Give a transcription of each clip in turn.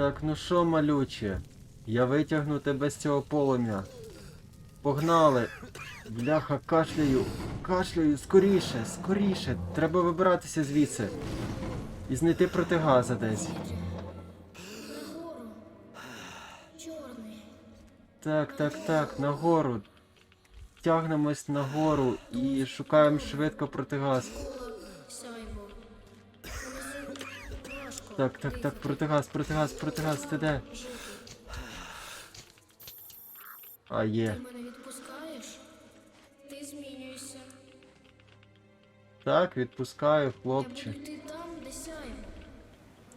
Так, ну що, малюче? Я витягну тебе з цього полум'я. Погнали! Бляха, кашляю, кашляю, скоріше, скоріше. Треба вибиратися звідси. І знайти протигаза десь. Так, так, так, нагору. Тягнемось нагору і шукаємо швидко протигаз. Так, так, так, протигаз, протигаз, протигаз, ти де? А є. Ти мене відпускаєш? Ти змінюєшся. Так, відпускаю, Я хлопче. буду йти там, де сяйво.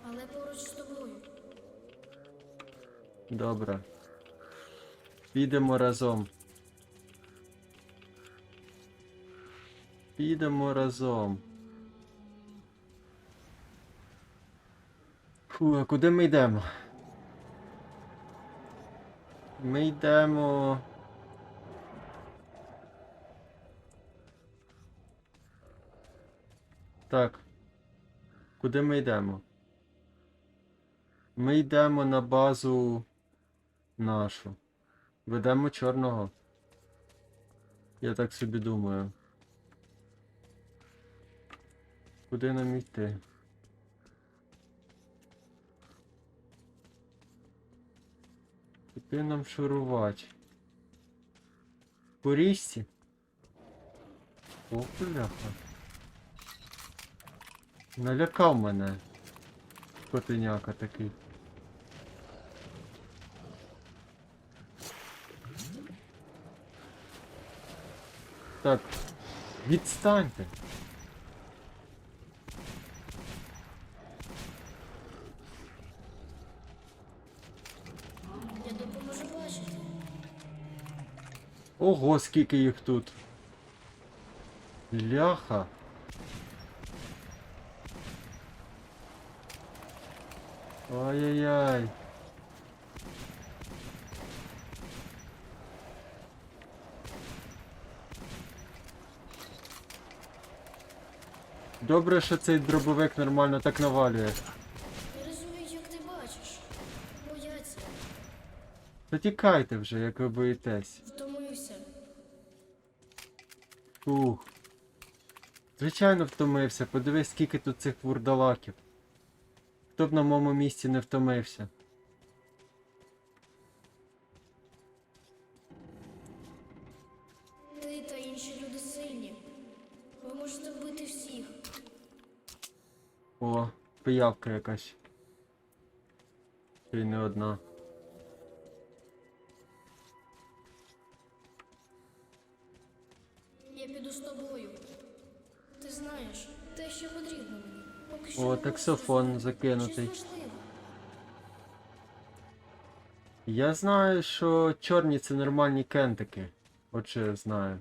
Але поруч з тобою. Добре. Підемо разом. Підемо разом. Фу, а куди ми йдемо? Ми йдемо. Так. Куди ми йдемо? Ми йдемо на базу нашу. Ведемо чорного. Я так собі думаю. Куди нам йти? Куди нам шурувати? По річці? О, бляха. Налякав мене. Котеняка такий. Так. Відстаньте. Ого, скільки їх тут. Ляха. Ай-яй-яй. Добре, що цей дробовик нормально так навалює. Не розумію, як ти бачиш. Бояться. Та тікайте вже, як ви боїтесь. Ух. Звичайно втомився. Подивись, скільки тут цих вурдалаків. Хто б на моєму місці не втомився. Ти та інші люди сильні. Ви можете вбити всіх. О, пиявка якась. Й не одна. Знаєш, те, що потрібно мені. Поки що О, таксофон закинутий. Я знаю, що чорні це нормальні кентики. От що я знаю.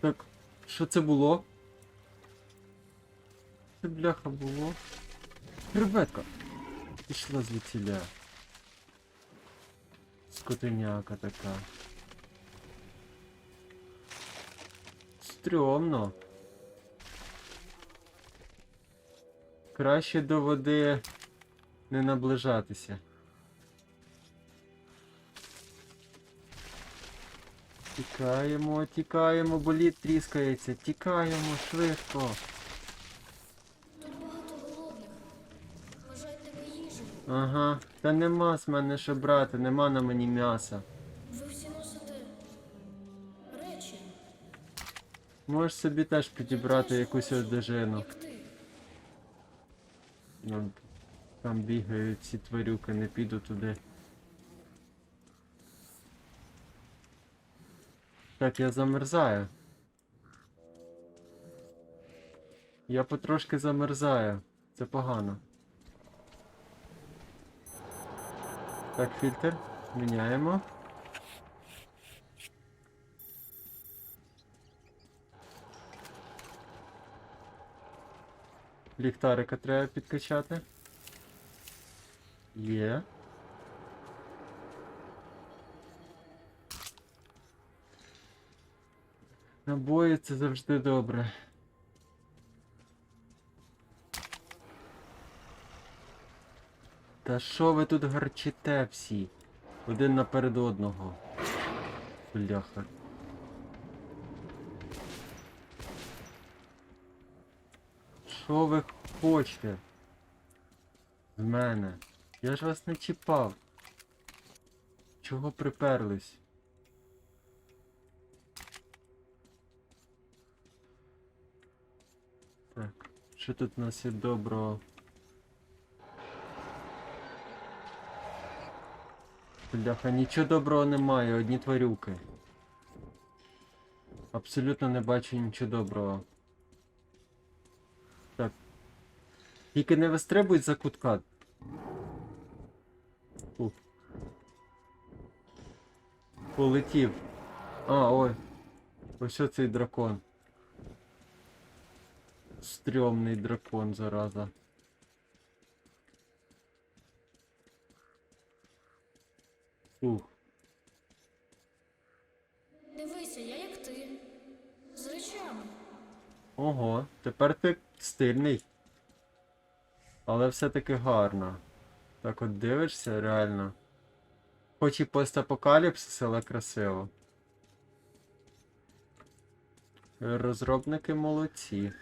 Так, що це було? Це бляха було. Ребетка! Пішла звідсіля. Скотиняка така. Стрьомно. Краще до води не наближатися. Тікаємо, тікаємо, боліт тріскається. Тікаємо швидко. Ага, та нема з мене що брати, нема на мені м'яса. Можеш собі теж підібрати якусь одежину. Ну, там бігають ці тварюки, не піду туди. Так, я замерзаю. Я потрошки замерзаю. Це погано. Так, фільтр. Міняємо. Ліхтарика треба підкачати. Є. Набої це завжди добре. Та що ви тут гарчите всі? Один наперед одного. Бляха. Що ви хочете? З мене. Я ж вас не чіпав. Чого приперлись? Так, що тут у нас є доброго? Бляха, нічого доброго немає, одні тварюки. Абсолютно не бачу нічого доброго. Тільки не вистрибуй за кутка. Фу. Полетів. А, ой. Ось цей дракон. Стрьомний дракон, зараза. Ух. Дивися, я як ти. З речами. Ого, тепер ти стильний. Але все-таки гарно. Так от дивишся, реально. Хоч і постапокаліпсис, але красиво. Розробники молодці.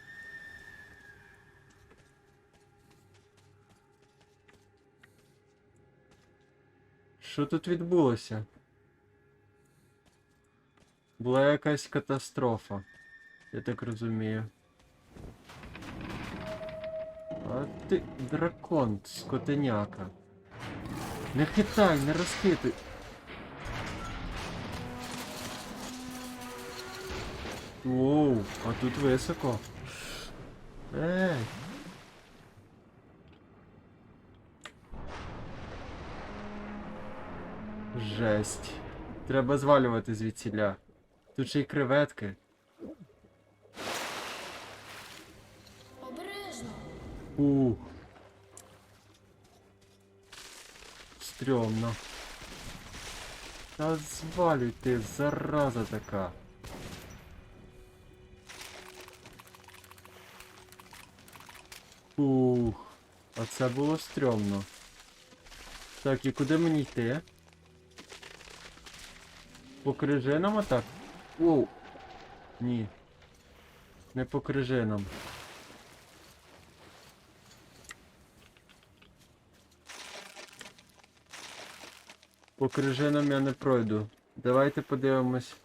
Що тут відбулося? Була якась катастрофа. Я так розумію. А ти дракон, скотеняка. Не хитай, не розхитуй. Воу, а тут високо. Ей. Жесть. Треба звалювати звідсіля. Тут ще й креветки. Ух. Стрьомно. Та звалюй ти, зараза така. Ух. А це було стрьомно. Так, і куди мені йти? По крижинам отак? Воу. Ні. Не по крижинам. По крижинам я не пройду. Давайте подивимось.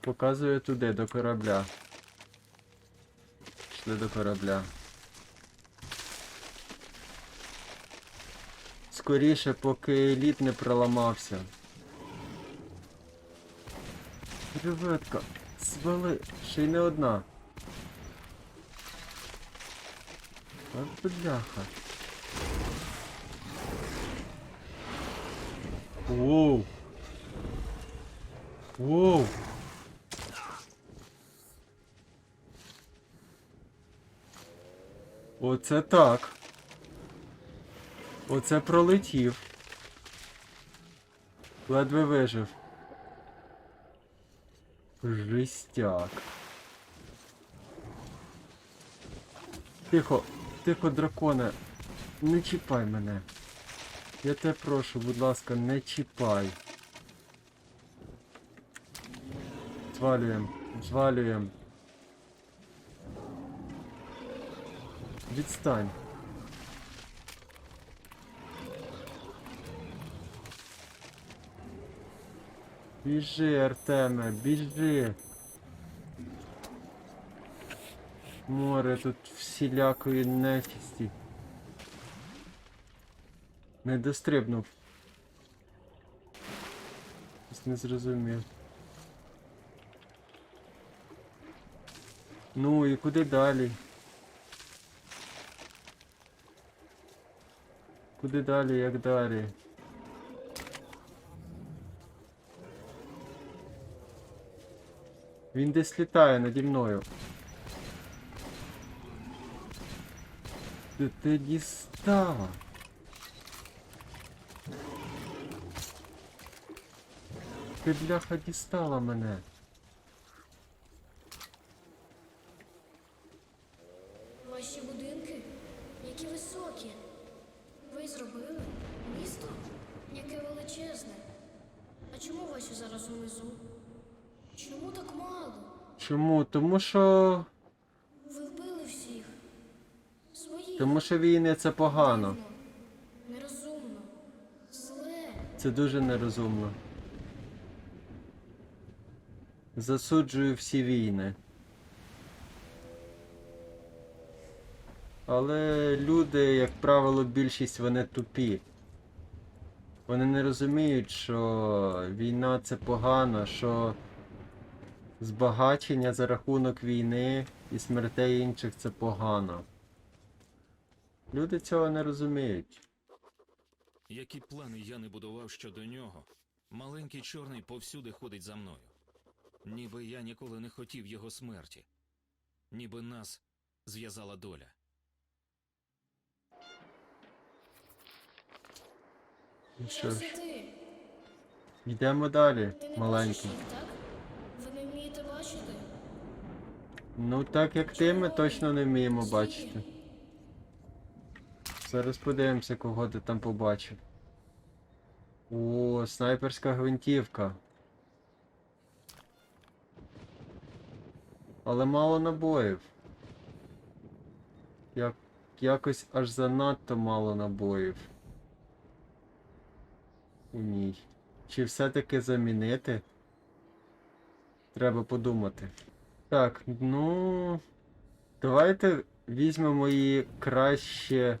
Показую туди, до корабля. Пішли до корабля. Скоріше, поки лід не проламався. Креветка, свали, ще й не одна. От бляха. Воу. Воу. Оце так. Оце пролетів. Ледве вижив. Жестяк. Тихо, тихо, драконе. Не чіпай мене. Я тебе прошу, будь ласка, не чіпай. Звалюєм, звалюєм. Відстань. Біжи, Артеме, біжи. Море тут всілякої нефісті. Не дострибнув. Не зрозумів. Ну і куди далі? Куди далі, як далі? Він десь літає наді мною. Ти, ти дістала. Ти бляха дістала мене. Ваші будинки, які високі. Ви зробили місто, яке величезне. А чому ваші зараз унизу? Чому так мало? Чому? Тому що. Ви вбили всіх. Своїх. Тому що війни це погано. Нерозумно. Зле. Це дуже нерозумно. Засуджую всі війни. Але люди, як правило, більшість вони тупі. Вони не розуміють, що війна це погано, що збагачення за рахунок війни і смертей інших це погано. Люди цього не розуміють. Які плани я не будував щодо нього, маленький чорний повсюди ходить за мною. Ніби я ніколи не хотів його смерті, ніби нас зв'язала доля. Ну Що ж, йдемо далі, маленький. Ви не вмієте бачити? Ну так як ти, ми точно не вміємо бачити. Зараз подивимося, кого ти там побачив. О, снайперська гвинтівка. Але мало набоїв. Як... Якось аж занадто мало набоїв. У ній. Чи все-таки замінити? Треба подумати. Так, ну. Давайте візьмемо її краще.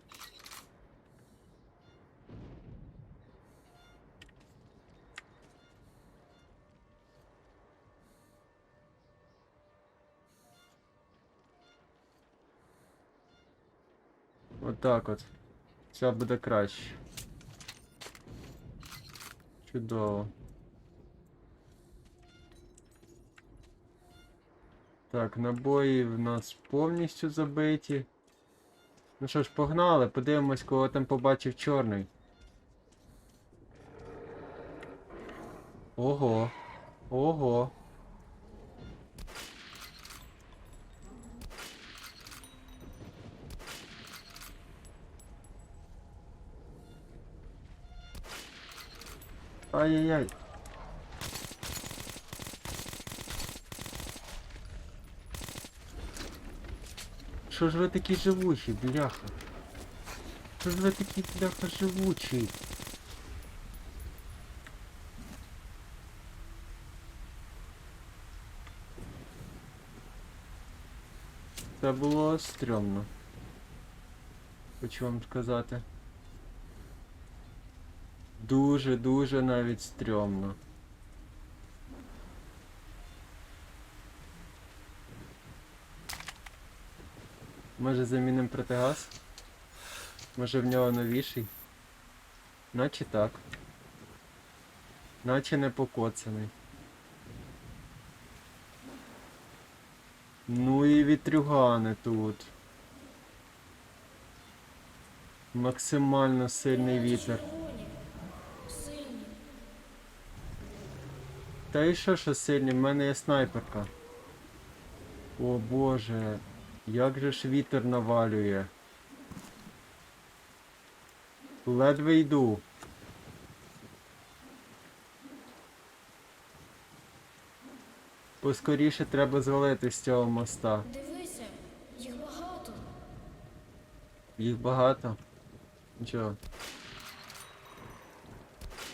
Отак от. Ця буде краще. Чудово. Так, набої в нас повністю забиті. Ну що ж, погнали, подивимось, кого там побачив чорний. Ого. Ого. Ай-яй-яй. Що ж ви такі живучі, бляха? Що ж ви такі, бляха, живучі? Це було стрьомно. Хочу вам сказати. Дуже-дуже навіть стрьомно. Може замінимо протигаз? Може в нього новіший? Наче так. Наче не покоцаний. Ну і вітрюгани тут. Максимально сильний вітер. червоні. Сильні. Та і що, що сильний, в мене є снайперка. О боже, як же ж вітер навалює. Ледве йду. Поскоріше треба звалити з цього моста. Дивися, їх багато. Їх багато. Нічого.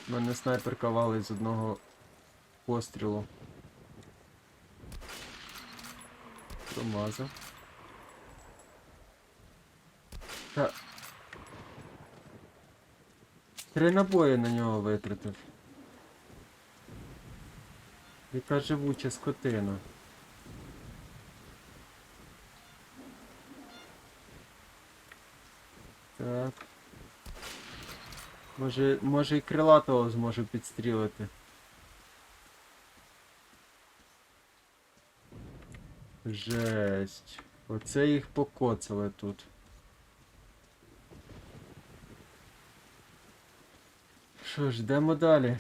У мене снайперка валить з одного пострілу. Промазав. Та. Три набої на нього витратив. Яка живуча скотина. Так. Може, може і крилатого зможу підстрілити. Жесть. Оце їх покоцали тут. Що ж, йдемо далі.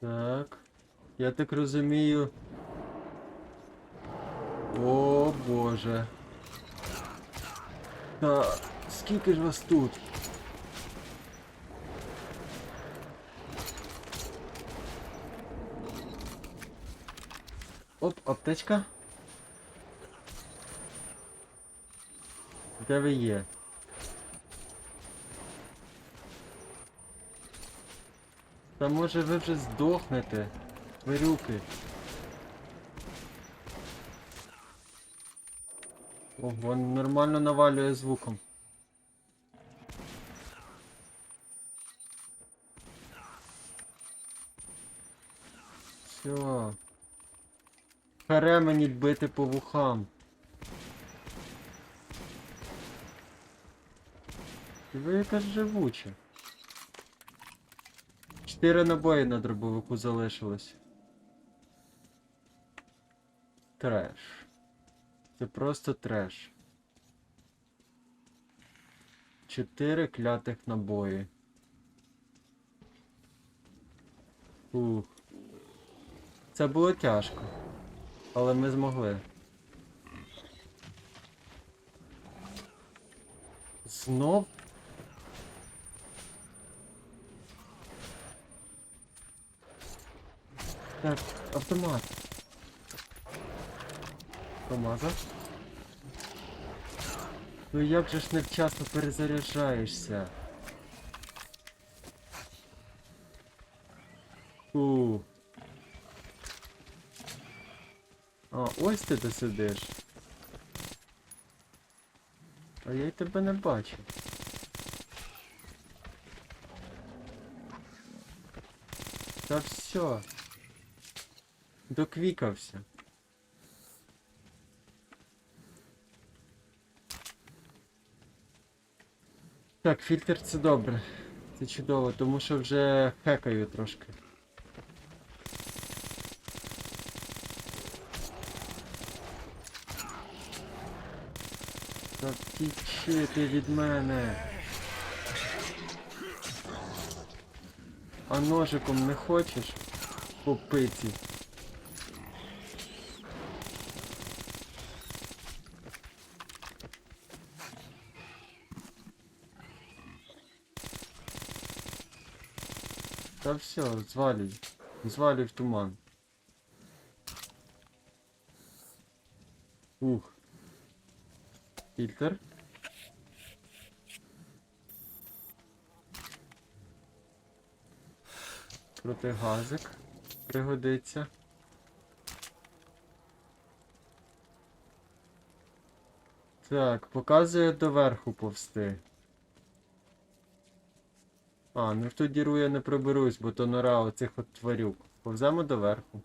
Так. Я так розумію. О боже. Та скільки ж вас тут? Оп, аптечка. Де ви є? Та може ви вже здохнете, Ого, нормально навалює звуком. Все. Харе мені бити по вухам. І ви якась живуча. Чотири набої на дробовику залишилось. Треш. Це просто треш. Чотири клятих набої. Ух. Це було тяжко. Але ми змогли. Знов? Так, автомат. Помазав? Ну як же ж невчасно перезаряджаєшся? У. А, ось ти де сидиш. А я й тебе не бачу. Та все. Доквікався. Так, фільтр це добре. Це чудово, тому що вже хекаю трошки. Та втічи ти від мене. А ножиком не хочеш? По Та все, звалюй. Звалюй в туман. Ух. Фільтр. Протигазик. Пригодиться. Так, показує доверху повсти. А, ну в ту діру я не проберусь, бо то нора оцих от тварюк. Повземо доверху.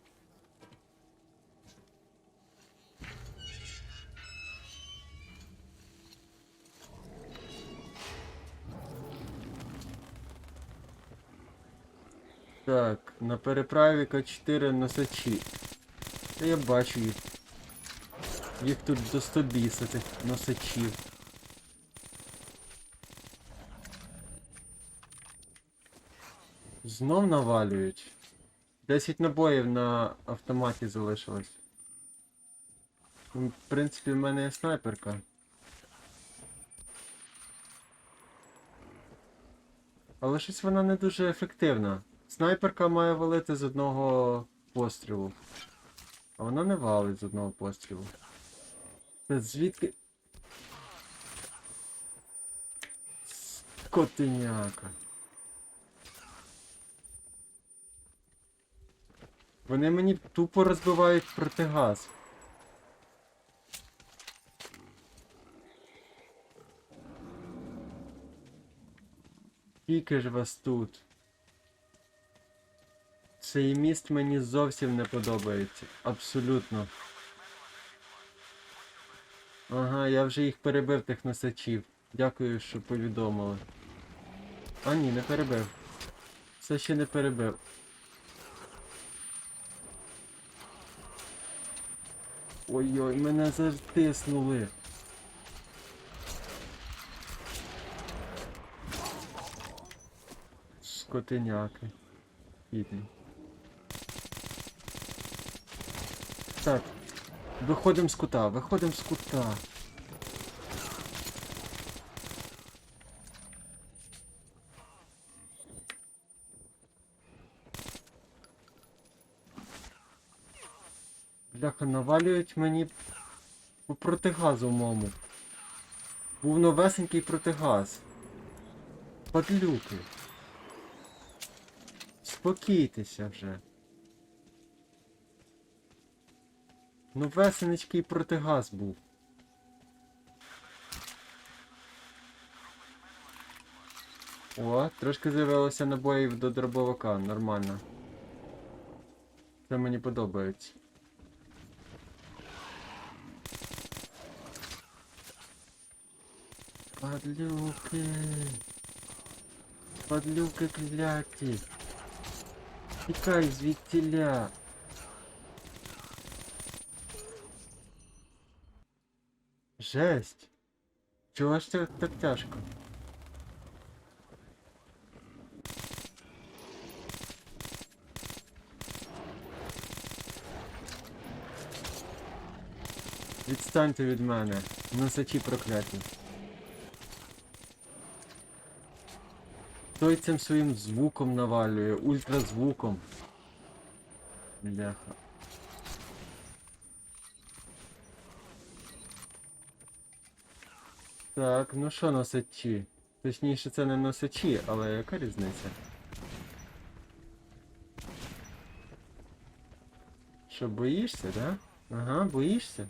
Так, на переправі К4 носачі. Та я бачу їх. Їх тут до 100 біса, цих носачів. Знов навалюють. 10 набоїв на автоматі залишилось. В принципі, в мене є снайперка. Але щось вона не дуже ефективна. Снайперка має валити з одного пострілу. А вона не валить з одного пострілу. Це звідки. Скотиняка. Вони мені тупо розбивають протигаз. Скільки ж вас тут? Цей міст мені зовсім не подобається. Абсолютно. Ага, я вже їх перебив тих носачів. Дякую, що повідомили. А ні, не перебив. Все ще не перебив. Ой-ой, мене затиснули. Скотиняки. Бідний. Так. Виходимо з кута, виходимо з кута. Бляха, навалюють мені по протигазовому. Був новесенький протигаз. Падлюки. Спокійтеся вже. Новесенький протигаз був. О, трошки з'явилося набоїв до дробовика, нормально. Це мені подобається. Падлюки. Падлюки кляті. Тікай звідтіля. Жесть. Чого ж це так тяжко? Відстаньте від мене, носачі прокляті. Той цим своїм звуком навалює, ультразвуком. Бляха. Так, ну що носачі? Точніше, це не носачі, але яка різниця? Що, боїшся, да? Ага, боїшся?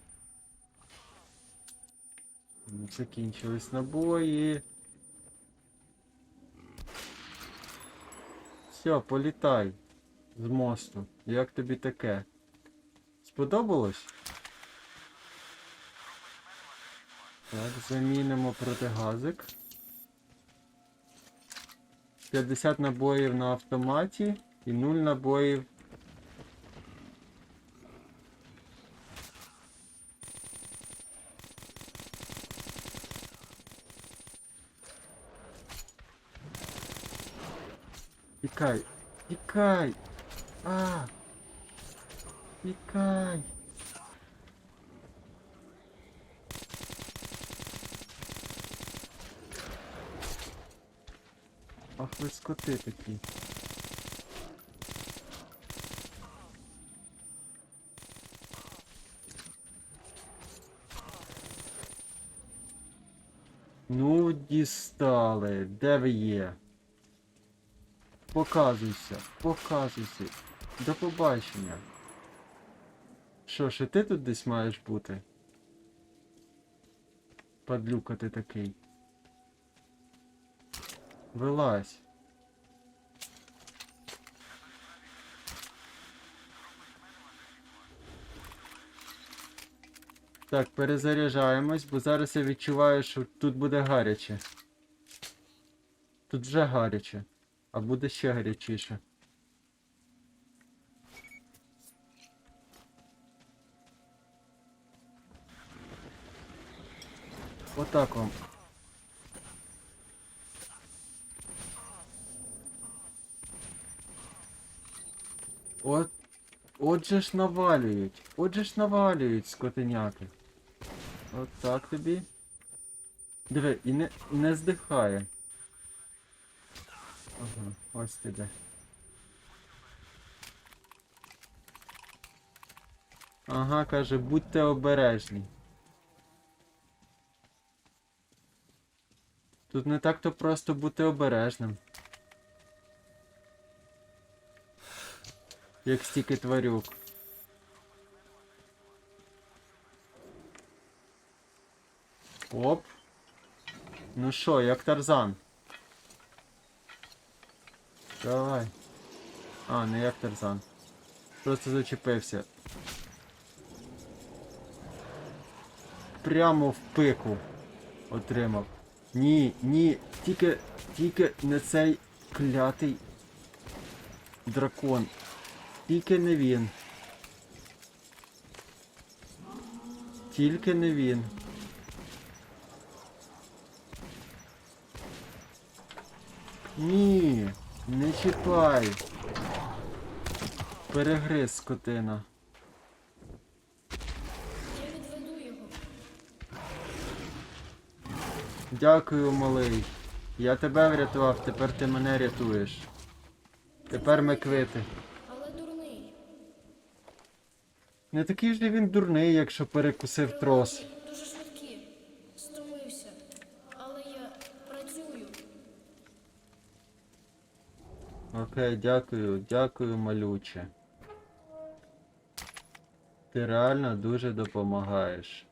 Закінчились набої. Все, політай з мосту. Як тобі таке? Сподобалось? Так, замінимо протигазик. 50 набоїв на автоматі і 0 набоїв. Тікай, тікай! А! Тікай! Ах ви скоти такі. Ну, дістали. Де ви є? Показуйся, показуйся. До побачення. Що ж, і ти тут десь маєш бути? Падлюка ти такий. Вилазь. Так, перезаряджаємось, бо зараз я відчуваю, що тут буде гаряче. Тут вже гаряче. А буде ще гарячіше. Отак вам. От. Отже ж навалюють. Отже ж навалюють скотиняки. От так тобі. Диви, і не, не здихає. Ага, ось ти де. Ага, каже, будьте обережні. Тут не так-то просто бути обережним. Як стільки тварюк. Оп. Ну що, як Тарзан? Давай. А, не як Тарзан. Просто зачепився. Прямо в пику отримав. Ні, ні, тільки, тільки не цей клятий дракон. Тільки не він. Тільки не він. Ні, не чіпай. Перегриз скотина. Я відведу його. Дякую, малий. Я тебе врятував, тепер ти мене рятуєш. Тепер ми квити. Але дурний. Не такий же він дурний, якщо перекусив трос. Окей, дякую, дякую, малюче. Ти реально дуже допомагаєш.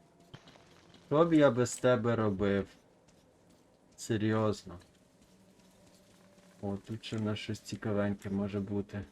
Що б я без тебе робив? Серйозно. О, тут ще на щось цікавеньке може бути.